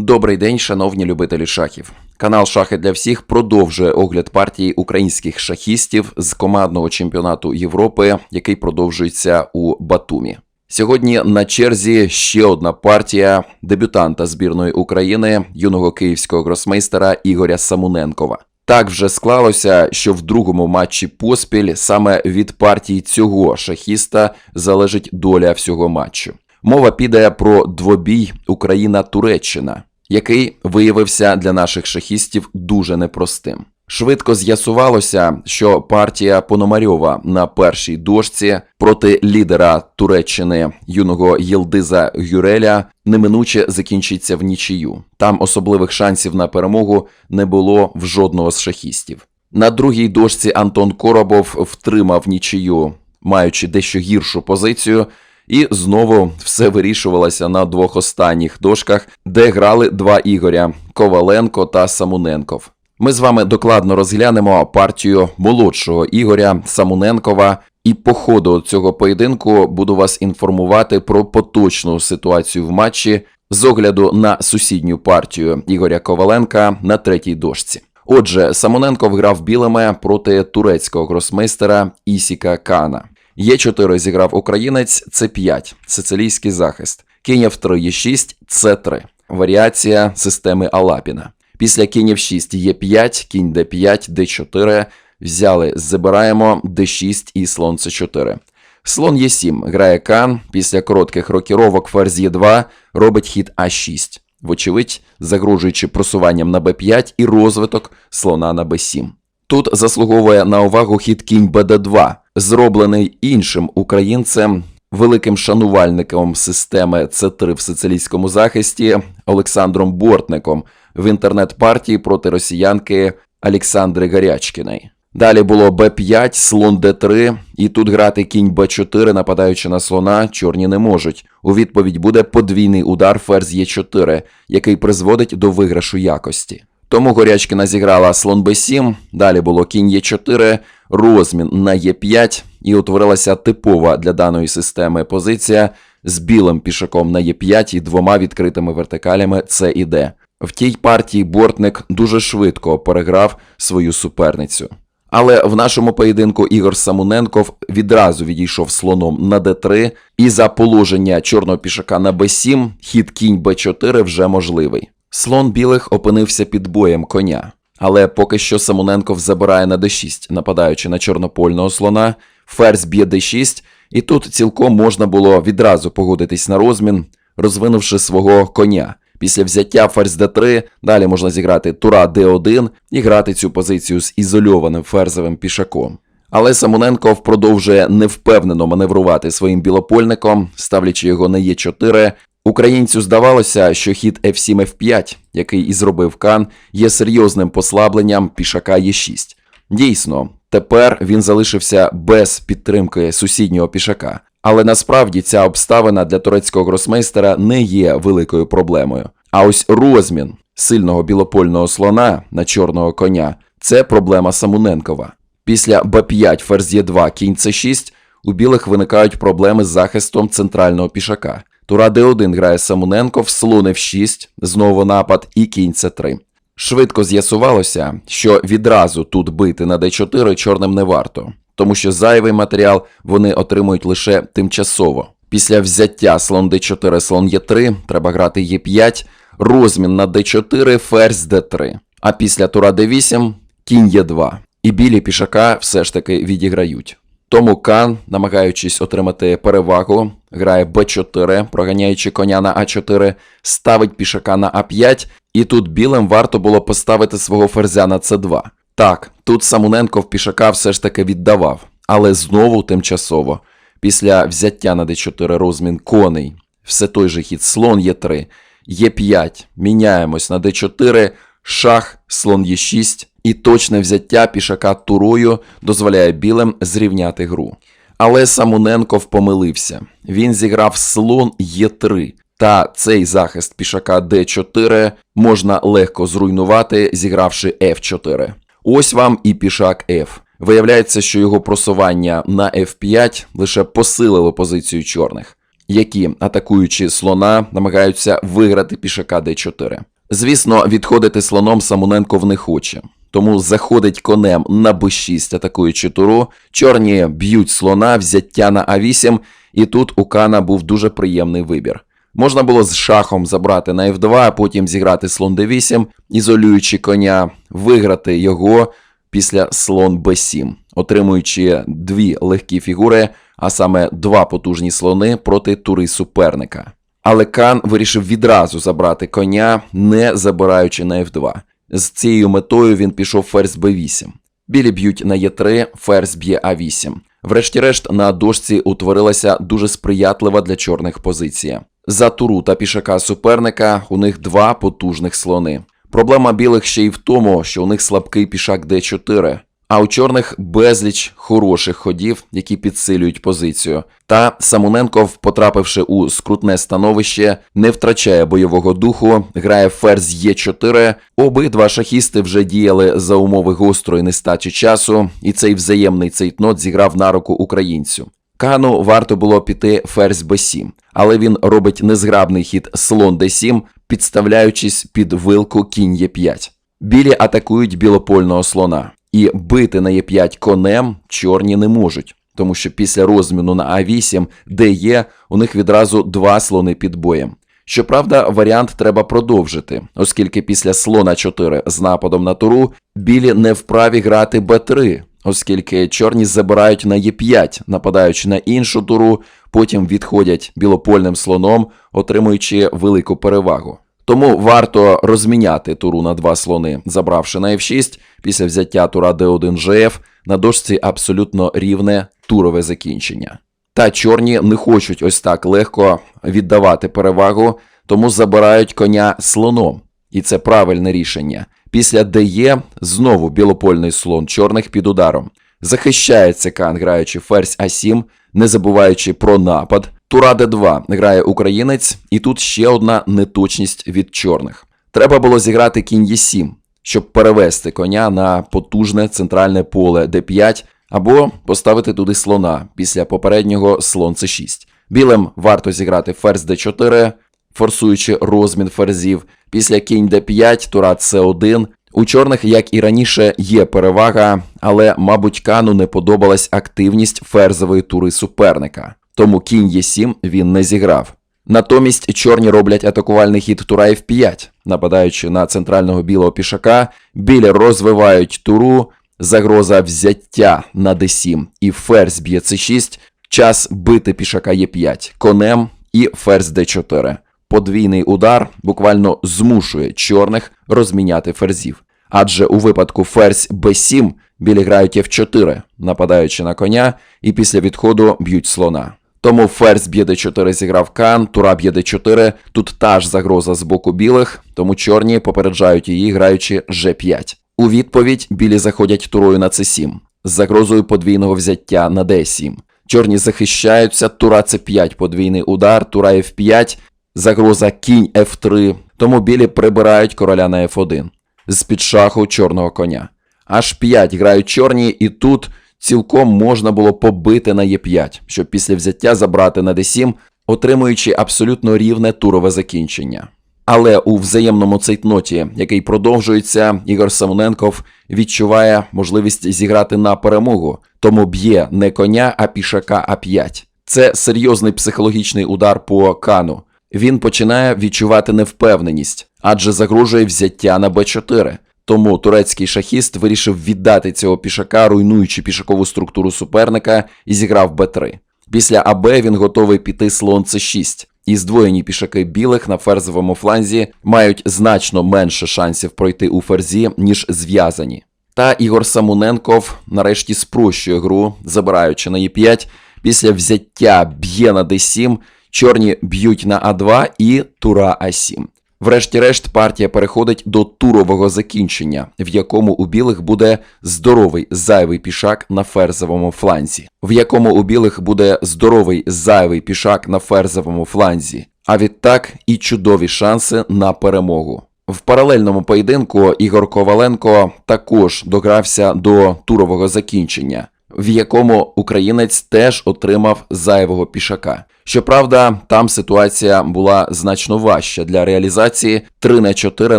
Добрий день, шановні любителі шахів. Канал Шахи для всіх продовжує огляд партії українських шахістів з командного чемпіонату Європи, який продовжується у Батумі. Сьогодні на черзі ще одна партія дебютанта збірної України, юного київського гросмейстера Ігоря Самуненкова. Так вже склалося, що в другому матчі поспіль саме від партії цього шахіста залежить доля всього матчу. Мова піде про двобій Україна-Туреччина, який виявився для наших шахістів дуже непростим. Швидко з'ясувалося, що партія Пономарьова на першій дошці проти лідера Туреччини юного Єлдиза Гюреля неминуче закінчиться в нічию. Там особливих шансів на перемогу не було в жодного з шахістів. На другій дошці Антон Коробов втримав нічию, маючи дещо гіршу позицію. І знову все вирішувалося на двох останніх дошках, де грали два Ігоря Коваленко та Самуненков. Ми з вами докладно розглянемо партію молодшого Ігоря Самуненкова. І по ходу цього поєдинку буду вас інформувати про поточну ситуацію в матчі з огляду на сусідню партію Ігоря Коваленка на третій дошці. Отже, Самоненков грав білими проти турецького гросмейстера Ісіка Кана. Є4 зіграв українець, С5, сицилійський захист. Кінь F3, Е6, С3. Варіація системи Алапіна. Після кінь F6 Е5, кінь Д5, Д4. Взяли, забираємо Д6 і слон С4. Слон Е7 грає Кан. Після коротких рокіровок ферзь Е2 робить хід А6. Вочевидь, загрожуючи просуванням на Б5 і розвиток слона на Б7. Тут заслуговує на увагу хід кінь БД2, зроблений іншим українцем, великим шанувальником системи С3 в сицилійському захисті Олександром Бортником в інтернет-партії проти росіянки Олександри Гарячкіної. Далі було Б5, слон Д3, і тут грати кінь Б4, нападаючи на слона, чорні не можуть. У відповідь буде подвійний удар ферзь Е4, який призводить до виграшу якості. Тому Горячкіна зіграла слон Б7, далі було кінь Е4, розмін на Е5, і утворилася типова для даної системи позиція з білим пішаком на Е5 і двома відкритими вертикалями С і Д. В тій партії Бортник дуже швидко переграв свою суперницю. Але в нашому поєдинку Ігор Самуненков відразу відійшов слоном на Д3, і за положення чорного пішака на Б7 хід кінь Б4 вже можливий. Слон білих опинився під боєм коня. Але поки що Самоненков забирає на d6, нападаючи на чорнопольного слона, ферзь б'є d6, і тут цілком можна було відразу погодитись на розмін, розвинувши свого коня. Після взяття ферзь d3 далі можна зіграти тура d1 і грати цю позицію з ізольованим ферзовим пішаком. Але Самоненков продовжує невпевнено маневрувати своїм білопольником, ставлячи його на Е4, Українцю здавалося, що хід F7 F5, який і зробив Кан, є серйозним послабленням пішака Е6. Дійсно, тепер він залишився без підтримки сусіднього пішака. Але насправді ця обставина для турецького гросмейстера не є великою проблемою. А ось розмін сильного білопольного слона на чорного коня це проблема Самуненкова. Після Б5 ферзь Е2 кінь С6 у білих виникають проблеми з захистом центрального пішака. Тура Д1 грає Самуненков, слон F6, знову напад і кінь С3. Швидко з'ясувалося, що відразу тут бити на d4 чорним не варто, тому що зайвий матеріал вони отримують лише тимчасово. Після взяття слон d4, слон Е3 треба грати Е5, розмін на d4, ферзь d3. А після тура d8 кінь Е2. І білі пішака все ж таки відіграють. Тому Кан, намагаючись отримати перевагу, грає Б4, проганяючи коня на А4, ставить пішака на А5, і тут білим варто було поставити свого ферзя на С2. Так, тут Самуненко в пішака все ж таки віддавав, але знову тимчасово. Після взяття на d4 розмін коней, все той же хід слон Е3, Е5, міняємось на d4, шах, слон Е6, і точне взяття пішака турою дозволяє білим зрівняти гру. Але Самуненков помилився. Він зіграв слон Е3, та цей захист пішака Д4 можна легко зруйнувати, зігравши F4. Ось вам і пішак F. Виявляється, що його просування на F5 лише посилило позицію чорних. які, атакуючи слона, намагаються виграти пішака d4. Звісно, відходити слоном Самоненков не хоче. Тому заходить конем на b6, атакуючи туру. Чорні б'ють слона, взяття на а8, і тут у Кана був дуже приємний вибір. Можна було з шахом забрати на f2, а потім зіграти слон d8, ізолюючи коня, виграти його після слон b7, отримуючи дві легкі фігури, а саме два потужні слони проти тури суперника. Але Кан вирішив відразу забрати коня, не забираючи на f2. З цією метою він пішов ферзь b8. Білі б'ють на Е3, ферзь б'є а8. Врешті-решт на дошці утворилася дуже сприятлива для чорних позиція. За туру та пішака суперника у них два потужних слони. Проблема білих ще й в тому, що у них слабкий пішак d4, а у чорних безліч хороших ходів, які підсилюють позицію. Та Самоненков, потрапивши у скрутне становище, не втрачає бойового духу, грає ферзь Е4. Обидва шахісти вже діяли за умови гострої нестачі часу, і цей взаємний цейтнот зіграв на руку українцю. Кану варто було піти ферзь b7, але він робить незграбний хід слон d7, підставляючись під вилку кінь e5. Білі атакують білопольного слона, і бити на e5 конем чорні не можуть, тому що після розміну на а8, де є, у них відразу два слони під боєм. Щоправда, варіант треба продовжити, оскільки після слона 4 з нападом на туру білі не вправі грати b3, оскільки чорні забирають на Е5, нападаючи на іншу туру, потім відходять білопольним слоном, отримуючи велику перевагу. Тому варто розміняти туру на два слони, забравши на F6, після взяття тура D1 GF, на дошці абсолютно рівне турове закінчення. Та чорні не хочуть ось так легко віддавати перевагу, тому забирають коня слоном. І це правильне рішення. Після ДЕ знову білопольний слон чорних під ударом. Захищається Кан, граючи ферзь А7, не забуваючи про напад. Тура Д2 грає українець, і тут ще одна неточність від чорних. Треба було зіграти кінь Е7, щоб перевести коня на потужне центральне поле Д5 або поставити туди слона після попереднього слон С6. Білим варто зіграти ферзь Д4, форсуючи розмін ферзів. Після кінь d5, тура c1. У чорних, як і раніше, є перевага, але, мабуть, Кану не подобалась активність ферзової тури суперника, тому кінь Е7 він не зіграв. Натомість чорні роблять атакувальний хід тура F5, нападаючи на центрального білого пішака, білі розвивають туру, загроза взяття на d7 і ферзь б'є c6, час бити пішака Е5 конем і ферзь d4 подвійний удар буквально змушує чорних розміняти ферзів. Адже у випадку ферзь b7 білі грають f4, нападаючи на коня, і після відходу б'ють слона. Тому ферзь б'є d4 зіграв кан, тура б'є d4, тут та ж загроза з боку білих, тому чорні попереджають її, граючи g5. У відповідь білі заходять турою на c7 з загрозою подвійного взяття на d7. Чорні захищаються, тура c5, подвійний удар, тура f5, загроза кінь F3, тому білі прибирають короля на F1 з під шаху чорного коня. H5 грають чорні, і тут цілком можна було побити на Е5, щоб після взяття забрати на D7, отримуючи абсолютно рівне турове закінчення. Але у взаємному цейтноті, який продовжується, Ігор Самоненков відчуває можливість зіграти на перемогу, тому б'є не коня, а пішака А5. Це серйозний психологічний удар по кану він починає відчувати невпевненість, адже загрожує взяття на Б4. Тому турецький шахіст вирішив віддати цього пішака, руйнуючи пішакову структуру суперника, і зіграв Б3. Після АБ він готовий піти слон С6. І здвоєні пішаки білих на ферзовому фланзі мають значно менше шансів пройти у ферзі, ніж зв'язані. Та Ігор Самуненков нарешті спрощує гру, забираючи на Е5, після взяття б'є на Д7, Чорні б'ють на А2 і тура А7. Врешті-решт, партія переходить до турового закінчення, в якому у білих буде здоровий зайвий пішак на ферзовому фланзі, в якому у білих буде здоровий зайвий пішак на ферзовому фланзі, а відтак і чудові шанси на перемогу. В паралельному поєдинку Ігор Коваленко також догрався до турового закінчення. В якому українець теж отримав зайвого пішака. Щоправда, там ситуація була значно важча для реалізації 3 на 4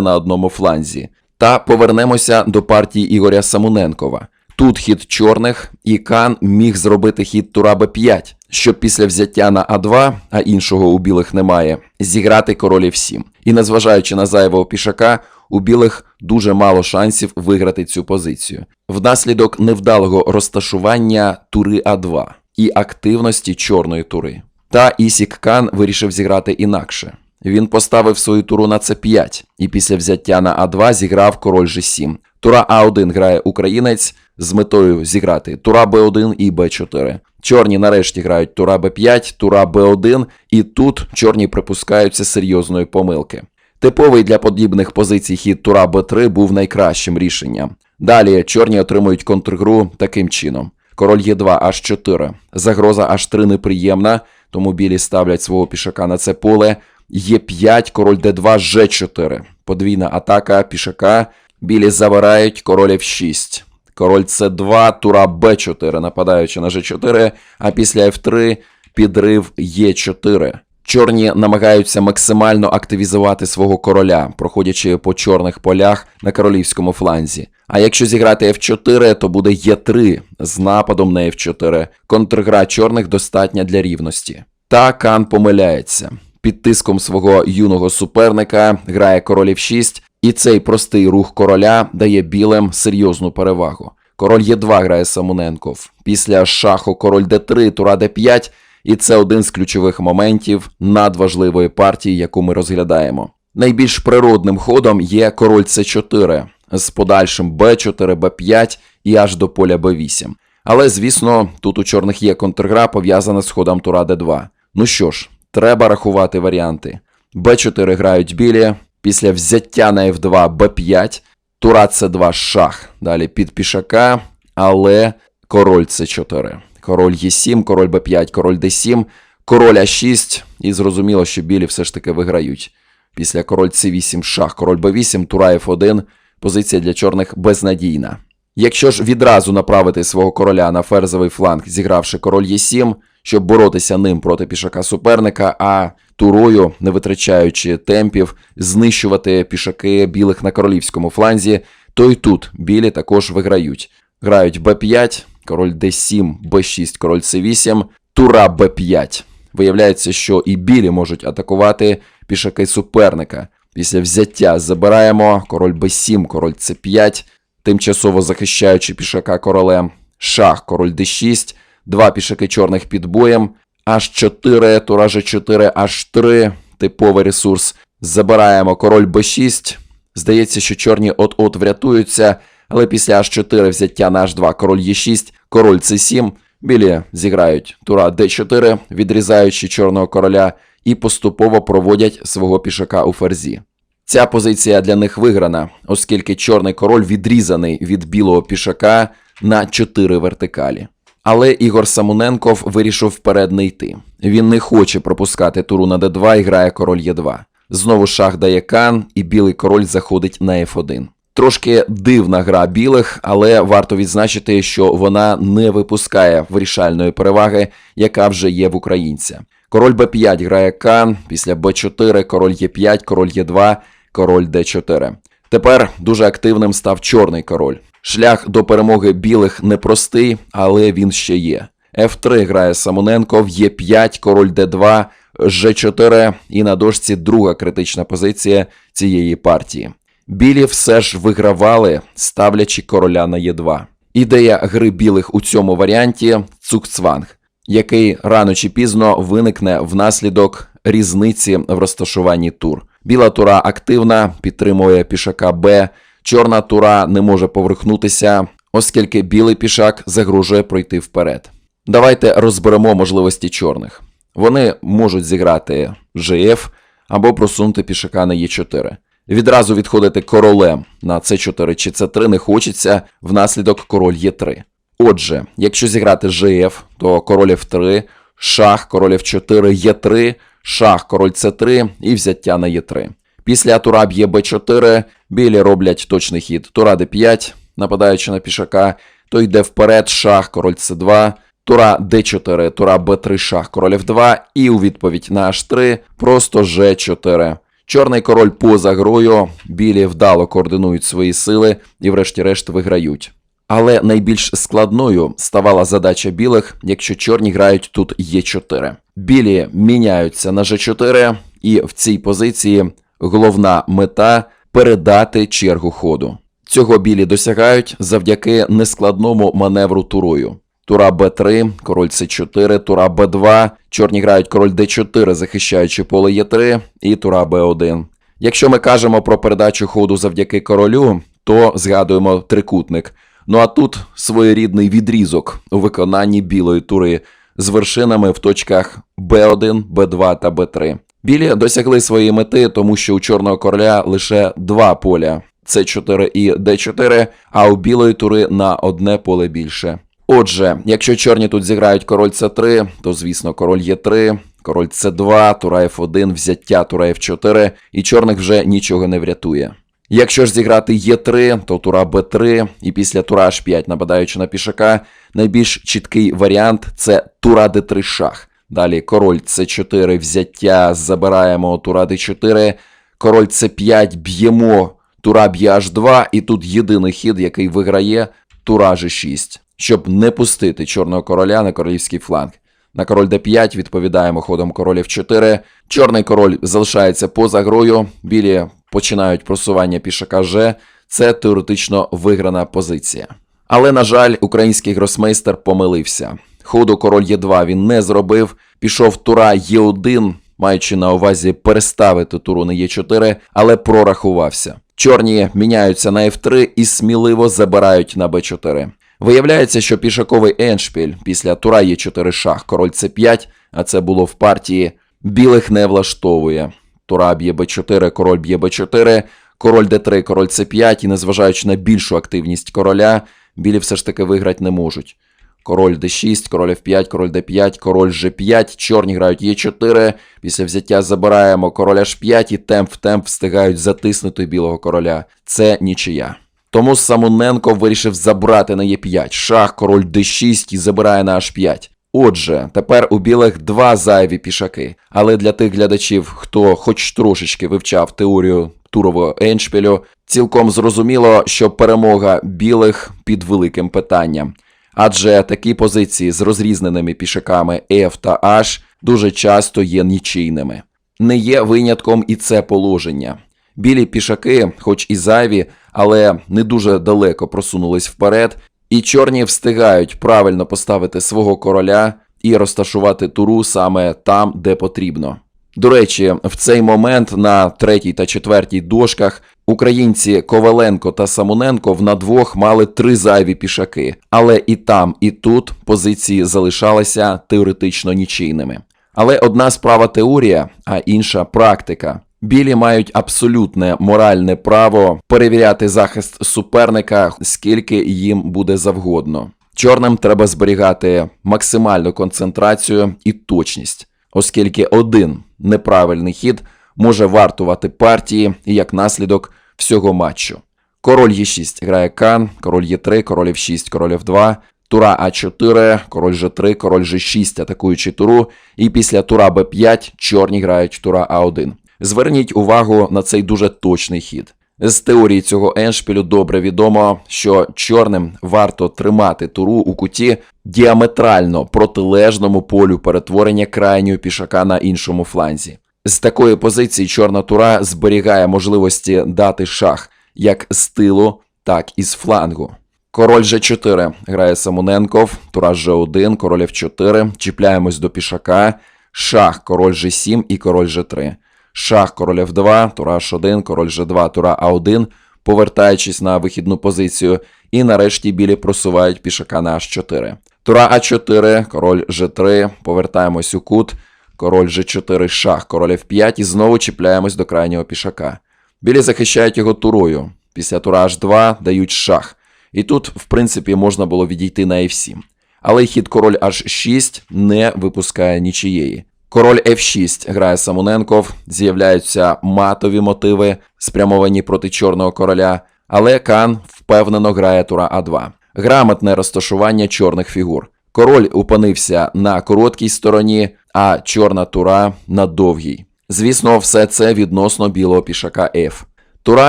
на одному фланзі. Та повернемося до партії Ігоря Самуненкова. Тут хід чорних, і Кан міг зробити хід тура Б5, щоб після взяття на А2, а іншого у білих немає, зіграти король F7. І незважаючи на зайвого пішака, у білих дуже мало шансів виграти цю позицію. Внаслідок невдалого розташування тури А2 і активності чорної тури. Та Ісік Кан вирішив зіграти інакше. Він поставив свою туру на С5 і після взяття на А2 зіграв король G7. Тура А1 грає українець з метою зіграти тура Б1 і Б4. Чорні нарешті грають тура Б5, тура Б1, і тут чорні припускаються серйозної помилки. Типовий для подібних позицій хід тура Б3 був найкращим рішенням. Далі чорні отримують контргру таким чином. Король Е2 H4. Загроза H3 неприємна, тому білі ставлять свого пішака на це поле. Е5, король Д2, Ж4. Подвійна атака пішака. Білі забирають король F6. Король С2, тура Б4, нападаючи на Ж4, а після F3 підрив Е4. Чорні намагаються максимально активізувати свого короля, проходячи по чорних полях на королівському фланзі. А якщо зіграти F4, то буде Е3 з нападом на F4. Контргра чорних достатня для рівності. Та Кан помиляється. Під тиском свого юного суперника грає король F6, і цей простий рух короля дає білим серйозну перевагу. Король Е2 грає Самоненков. Після шаху король Д3, тура Д5, і це один з ключових моментів надважливої партії, яку ми розглядаємо. Найбільш природним ходом є король С4 з подальшим Б4, Б5 і аж до поля Б8. Але, звісно, тут у чорних є контргра, пов'язана з ходом тура Д2. Ну що ж, треба рахувати варіанти. Б4 грають білі, після взяття на F2 Б5, тура С2 шах. Далі під пішака, але король С4. Король Е7, король Б5, король Д7, король А6, і зрозуміло, що білі все ж таки виграють. Після король С8 шах, король Б8, тура Ф1, позиція для чорних безнадійна. Якщо ж відразу направити свого короля на ферзовий фланг, зігравши король Е7, щоб боротися ним проти пішака суперника, а турою, не витрачаючи темпів, знищувати пішаки білих на королівському фланзі, то й тут білі також виграють. Грають Б5, король Д7, Б6, король С8, тура Б5. Виявляється, що і білі можуть атакувати пішаки суперника. Після взяття забираємо король Б7, король С5, тимчасово захищаючи пішака королем, шах, король Д6, два пішаки чорних під боєм, H4, тура G4, H3, типовий ресурс. Забираємо король Б6. Здається, що чорні от-от врятуються, але після H4 взяття на H2, король Е6, король С7, білі зіграють тура Д4, відрізаючи чорного короля, і поступово проводять свого пішака у ферзі. Ця позиція для них виграна, оскільки чорний король відрізаний від білого пішака на 4 вертикалі. Але Ігор Самуненков вирішив вперед не йти. Він не хоче пропускати туру на d2 і грає король Е2. Знову шах дає кан, і білий король заходить на F1. Трошки дивна гра білих, але варто відзначити, що вона не випускає вирішальної переваги, яка вже є в українця. Король Б5 грає кан, після Б4, король Е5, король Е2, король Д4. Тепер дуже активним став чорний король. Шлях до перемоги білих непростий, але він ще є. F3 грає Самоненков, Е5, король Д2, Ж4 і на дошці друга критична позиція цієї партії. Білі все ж вигравали, ставлячи короля на Е2. Ідея гри білих у цьому варіанті цукцванг, який рано чи пізно виникне внаслідок різниці в розташуванні тур. Біла тура активна, підтримує пішака Б, чорна тура не може поверхнутися, оскільки білий пішак загрожує пройти вперед. Давайте розберемо можливості чорних. Вони можуть зіграти GF або просунути пішака на Е4. Відразу відходити королем на С4 чи С3 не хочеться, внаслідок король Е3. Отже, якщо зіграти GF, то король F3, шах, король F4, Е3, шах, король С3 і взяття на Е3. Після тура б'є Б4, білі роблять точний хід тура Д5, нападаючи на пішака, то йде вперед шах, король С2, тура Д4, тура Б3, шах, король Ф2 і у відповідь на H3 просто Ж4. Чорний король поза грою, білі вдало координують свої сили і врешті-решт виграють. Але найбільш складною ставала задача білих, якщо чорні грають тут Е4. Білі міняються на Ж4, і в цій позиції головна мета передати чергу ходу. Цього білі досягають завдяки нескладному маневру турою. Тура Б3, король С4, тура Б2, чорні грають король Д4, захищаючи поле Е3, і тура Б1. Якщо ми кажемо про передачу ходу завдяки королю, то згадуємо трикутник. Ну а тут своєрідний відрізок у виконанні білої тури з вершинами в точках Б1, Б2 та Б3. Білі досягли своєї мети, тому що у чорного короля лише два поля С4 і Д4, а у білої тури на одне поле більше. Отже, якщо чорні тут зіграють король С3, то звісно король Е3, король С2, тура Ф1, взяття тура Ф4, і чорних вже нічого не врятує. Якщо ж зіграти Е3, то тура Б3, і після тура H5, нападаючи на пішака, найбільш чіткий варіант це тура Д3 шах. Далі король С4, взяття, забираємо тура Д4, король С5, б'ємо, тура б'є H2, і тут єдиний хід, який виграє тура G6, щоб не пустити чорного короля на королівський фланг. На король d5 відповідаємо ходом король f4. Чорний король залишається поза грою, білі починають просування пішака G. Це теоретично виграна позиція. Але, на жаль, український гросмейстер помилився. Ходу король Е2 він не зробив, пішов тура Е1, маючи на увазі переставити туру на Е4, але прорахувався. Чорні міняються на F3 і сміливо забирають на Б4. Виявляється, що пішаковий еншпіль після тура є 4 шах, король С5, а це було в партії, білих не влаштовує. Тура б'є Б4, король б'є Б4, король Д3, король С5, і незважаючи на більшу активність короля, білі все ж таки виграти не можуть. Король d6, король f5, король d5, король g5, чорні грають e4, після взяття забираємо король h5 і темп в темп встигають затиснути білого короля. Це нічия. Тому Самоненко вирішив забрати на Е5, шах, король d6 і забирає на h5. Отже, тепер у білих два зайві пішаки. Але для тих глядачів, хто хоч трошечки вивчав теорію турового еншпілю, цілком зрозуміло, що перемога білих під великим питанням. Адже такі позиції з розрізненими пішаками F та H дуже часто є нічийними. Не є винятком і це положення. Білі пішаки, хоч і зайві, але не дуже далеко просунулись вперед, і чорні встигають правильно поставити свого короля і розташувати туру саме там, де потрібно. До речі, в цей момент на третій та четвертій дошках українці Коваленко та Самоненко в на двох мали три зайві пішаки, але і там, і тут позиції залишалися теоретично нічийними. Але одна справа теорія, а інша практика. Білі мають абсолютне моральне право перевіряти захист суперника, скільки їм буде завгодно. Чорним треба зберігати максимальну концентрацію і точність, оскільки один неправильний хід може вартувати партії і як наслідок всього матчу. Король Е6 грає Кан, король Е3, король F6, король F2, тура А4, король G3, король G6, атакуючи туру, і після тура Б5 чорні грають тура А1. Зверніть увагу на цей дуже точний хід. З теорії цього еншпілю добре відомо, що чорним варто тримати туру у куті діаметрально протилежному полю перетворення крайнього пішака на іншому фланзі. З такої позиції чорна тура зберігає можливості дати шах як з тилу, так і з флангу. Король G4 грає Самоненков, тура G1, король F4, чіпляємось до пішака, шах, король G7 і король G3. Шах, король F2, тура H1, король G2, тура А1, повертаючись на вихідну позицію, і нарешті білі просувають пішака на H4. Тура А4, король G3, повертаємось у кут, король G4, шах, король F5 і знову чіпляємось до крайнього пішака. Білі захищають його турою. Після тура H2 дають шах. І тут, в принципі, можна було відійти на F7. Але хід король H6 не випускає нічиєї. Король F6 грає Самоненков, з'являються матові мотиви, спрямовані проти чорного короля, але Кан впевнено грає тура А2. грамотне розташування чорних фігур. Король опинився на короткій стороні, а чорна тура на довгій. Звісно, все це відносно білого пішака F. Тура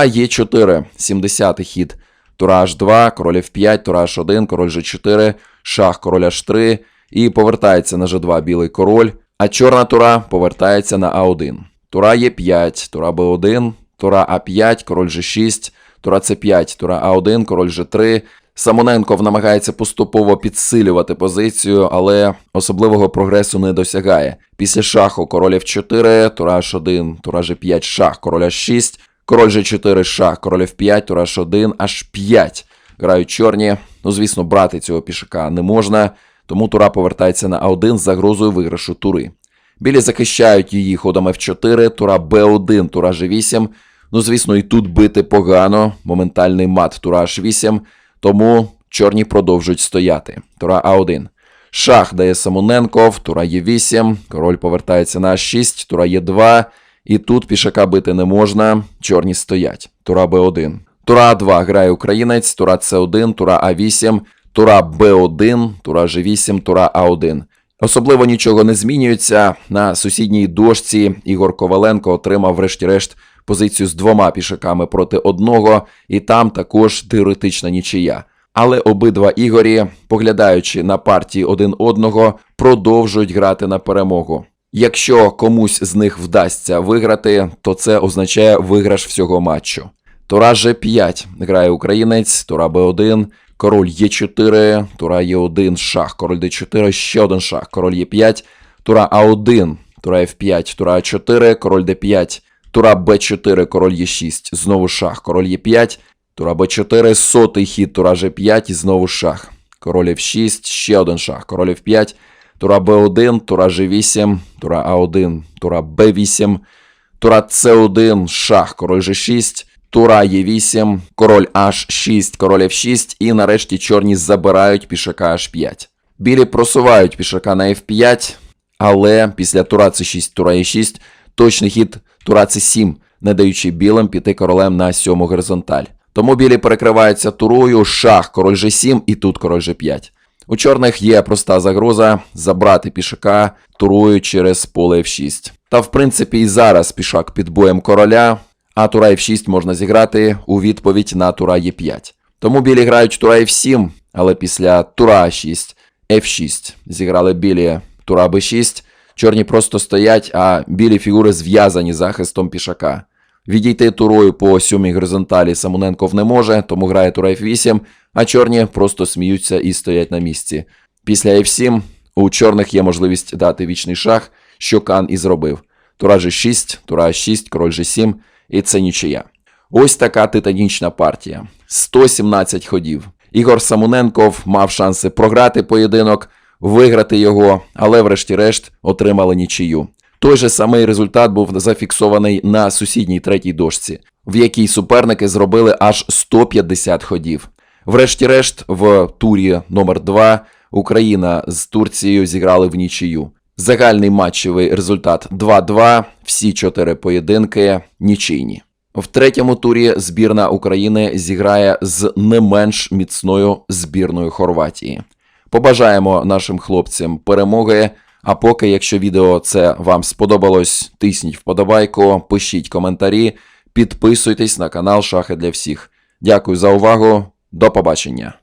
Е4, 70 хід. Тура H2, король F5, тура H1, король G4, шах, король H3 і повертається на G2 білий король, а чорна тура повертається на А1. Тура Е5, тура Б1, тура А5, король G6, тура С5, тура А1, король G3. Самоненков намагається поступово підсилювати позицію, але особливого прогресу не досягає. Після шаху король F4, тура H1, тура G5, шах, король H6, король G4, шах, король F5, тура H1, H5. Грають чорні. Ну, звісно, брати цього пішака не можна, тому тура повертається на А1 з загрозою виграшу тури. Білі захищають її ходом F4, тура Б1, тура G8. Ну, звісно, і тут бити погано. Моментальний мат тура H8, тому чорні продовжують стояти. Тура А1. Шах дає Самоненков, тура Е8, король повертається на А6, тура Е2. І тут пішака бити не можна, чорні стоять. Тура Б1. Тура А2 грає українець, тура С1, тура А8, тура Б1, тура G8, тура А1. Особливо нічого не змінюється. На сусідній дошці Ігор Коваленко отримав, врешті-решт, позицію з двома пішаками проти одного, і там також теоретична нічия. Але обидва Ігорі, поглядаючи на партії один одного, продовжують грати на перемогу. Якщо комусь з них вдасться виграти, то це означає виграш всього матчу. Тура G5 грає українець, тура Б1, король Е4, тура Е1, шах, король Д4, ще один шах, король Е5, тура А1, тура F5, тура А4, король Д5, тура Б4, король Е6, знову шах, король Е5, тура Б4, сотий хід, тура G5 і знову шах. Король F6, ще один шах, король F5, тура Б1, тура G8, тура А1, тура Б8, тура С1, шах, король G6, тура Е8, король H6, король F6 і нарешті чорні забирають пішака H5. Білі просувають пішака на F5, але після тура С6, тура Е6 точний хід тура С7, не даючи білим піти королем на сьому горизонталь. Тому білі перекриваються турою, шах, король G7 і тут король G5. У чорних є проста загроза забрати пішака турою через поле F6. Та в принципі і зараз пішак під боєм короля, а тура F6 можна зіграти у відповідь на тура Е5. Тому білі грають тура F7, але після тура 6 F6 зіграли білі тура B6. Чорні просто стоять, а білі фігури зв'язані захистом пішака. Відійти турою по сьомій горизонталі Самоненков не може, тому грає тура F8, а чорні просто сміються і стоять на місці. Після F7 у чорних є можливість дати вічний шах, що Кан і зробив. Тура G6, тура А6, король G7, і це нічия. Ось така титанічна партія. 117 ходів. Ігор Самоненков мав шанси програти поєдинок, виграти його, але врешті-решт отримали нічию. Той же самий результат був зафіксований на сусідній третій дошці, в якій суперники зробили аж 150 ходів. Врешті-решт, в турі номер 2 Україна з Турцією зіграли в нічию. Загальний матчевий результат 2-2, всі чотири поєдинки нічийні. В третьому турі збірна України зіграє з не менш міцною збірною Хорватії. Побажаємо нашим хлопцям перемоги. А поки, якщо відео це вам сподобалось, тисніть вподобайку, пишіть коментарі, підписуйтесь на канал Шахи для всіх. Дякую за увагу, до побачення!